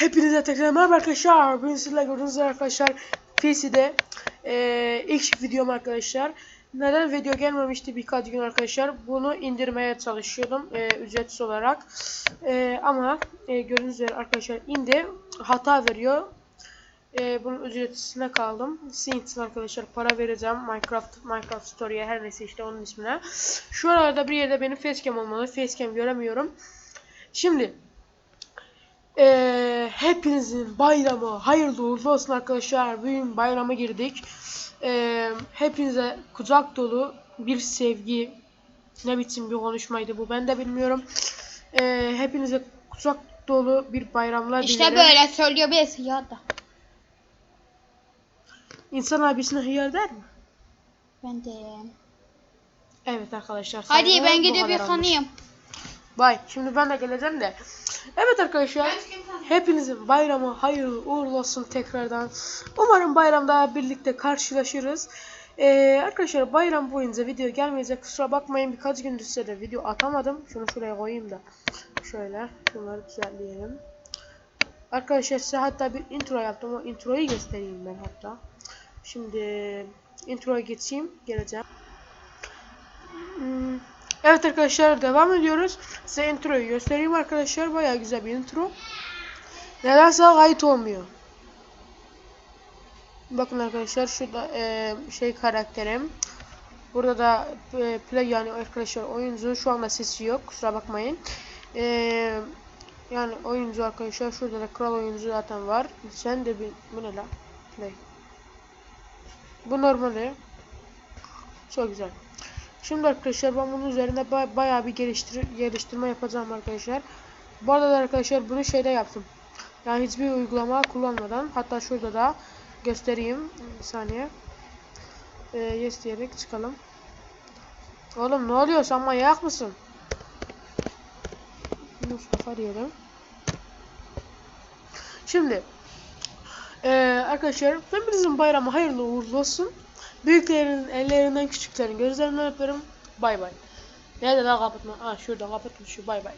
Hepinize tekrar merhaba arkadaşlar. Bugün sizlerle gördüğünüz arkadaşlar PC'de eee ilk videom arkadaşlar. Neden video gelmemişti birkaç gün arkadaşlar. Bunu indirmeye çalışıyordum eee, ücretsiz olarak. Eee, ama eee, gördüğünüz üzere arkadaşlar indi. Hata veriyor. Eee, bunun ücretsizine kaldım. Sizin için arkadaşlar para vereceğim. Minecraft Minecraft Story'e her neyse işte onun ismine. Şu arada bir yerde benim facecam olmalı. Facecam göremiyorum. Şimdi ee, hepinizin bayramı hayırlı uğurlu olsun arkadaşlar. Bugün bayrama girdik. Ee, hepinize kucak dolu bir sevgi. Ne biçim bir konuşmaydı bu ben de bilmiyorum. Ee, hepinize kucak dolu bir bayramlar İşte dilerim. böyle söylüyor birisi ya da. İnsan abisine hıyar der mi? Ben de. Evet arkadaşlar. Hadi ben gidip yıkanayım. Bay. Şimdi ben de geleceğim de. Evet arkadaşlar. Hepinizin bayramı hayırlı uğurlu olsun tekrardan. Umarım bayramda birlikte karşılaşırız. Ee, arkadaşlar bayram boyunca video gelmeyecek. Kusura bakmayın birkaç gündür size de video atamadım. Şunu şuraya koyayım da. Şöyle. Şunları düzenleyelim. Arkadaşlar size hatta bir intro yaptım. O introyu göstereyim ben hatta. Şimdi introya geçeyim. Geleceğim. Hmm, Evet arkadaşlar devam ediyoruz. Size introyu göstereyim arkadaşlar. Bayağı güzel bir intro. Nedense kayıt olmuyor. Bakın arkadaşlar şurada e, şey karakterim. Burada da e, play yani arkadaşlar oyuncu şu anda sesi yok. Kusura bakmayın. E, yani oyuncu arkadaşlar şurada da kral oyuncu zaten var. Sen de bir bu ne la? Play. Bu normali. Çok güzel. Şimdi arkadaşlar ben bunun üzerinde ba bayağı bir geliştir geliştirme yapacağım arkadaşlar. Bu arada da arkadaşlar bunu şeyde yaptım. Yani hiçbir uygulama kullanmadan hatta şurada da göstereyim. Bir saniye. Ee, yes diyerek çıkalım. Oğlum ne oluyor sen manyak mısın? Mustafa diyelim. Şimdi ee, arkadaşlar hepinizin bayramı hayırlı uğurlu olsun. Büyüklerin ellerinden küçüklerin gözlerinden öperim. Bay bay. Nerede daha kapatma? Aa şurada kapatmış şu bay bay.